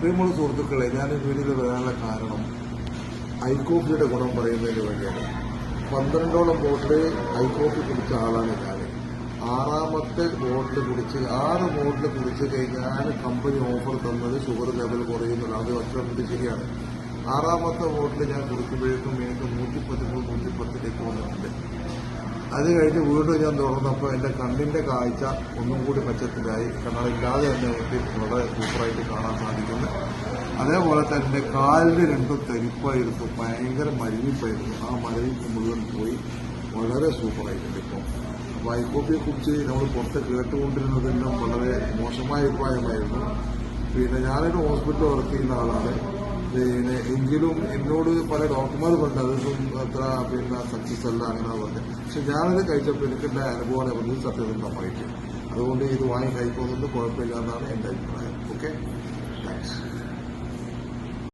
പ്രിയമുള്ള സുഹൃത്തുക്കളെ ഞാൻ വീഡിയോയിൽ വരാനുള്ള കാരണം ഐക്കോഫിയുടെ ഗുണം പറയുന്നതിന് വേണ്ടിയാണ്. പന്ത്രണ്ടോളം വോട്ട് ഐക്കോഫി കുടിച്ച ആളാണ് ഞാൻ ആറാമത്തെ വോട്ട് കുടിച്ച് ആറ് ബോട്ടിൽ കുടിച്ച് കഴിഞ്ഞാൽ കമ്പനി ഓഫർ തന്നത് ഷുഗർ ലെവൽ കുറയുന്നില്ല അത് വർഷം ശരിയാണ്. ആറാമത്തെ ബോട്ടിൽ ഞാൻ കുടിക്കുമ്പോഴേക്കും എനിക്ക് നൂറ്റി പതിമൂന്ന് നൂറ്റി പത്തിലേക്ക് വന്നിട്ടുണ്ട് അത് കഴിഞ്ഞ് വീണ്ടും ഞാൻ തുറന്നപ്പോൾ എന്റെ കണ്ണിന്റെ കാഴ്ച ഒന്നും കൂടി മെച്ചത്തിലായി. കണ്ണടയില്ലാതെ തന്നെ എനിക്ക് വളരെ സൂപ്പറായിട്ട് കാണാൻ സാധിക്കുന്നു. അതേപോലെ തന്നെ കാലിന് രണ്ടും തരിപ്പായിരുന്നു. ഭയങ്കര മരവിപ്പായിരുന്നു ആ മരവിപ്പ് മുഴുവൻ പോയി. വളരെ സൂപ്പറായിട്ടുണ്ട് ഇപ്പം. അപ്പോൾ ഐക്കോപ്പിയെക്കുറിച്ച് നമ്മൾ പുറത്ത് കേട്ടുകൊണ്ടിരുന്നതെല്ലാം വളരെ മോശമായ അഭിപ്രായമായിരുന്നു. പിന്നെ ഞാനൊരു ഹോസ്പിറ്റലിൽ വർക്ക് ചെയ്യുന്ന ആളാണ്. പിന്നെ എങ്കിലും എന്നോട് പല ഡോക്ടർമാർ പറഞ്ഞു അതൊന്നും അത്ര പിന്നെ സക്സസ് അല്ല അങ്ങനെ പറഞ്ഞു. പക്ഷെ ഞാനത് കഴിച്ചപ്പോൾ എനിക്കുണ്ടായ അനുഭവമാണ് പറഞ്ഞത് സത്യസന്ധമായിട്ട് അതുകൊണ്ട് ഇത് വാങ്ങി കഴിക്കുന്നതുകൊണ്ട് കുഴപ്പമില്ല എന്നാണ് എന്റെ അഭിപ്രായം. ഓക്കെ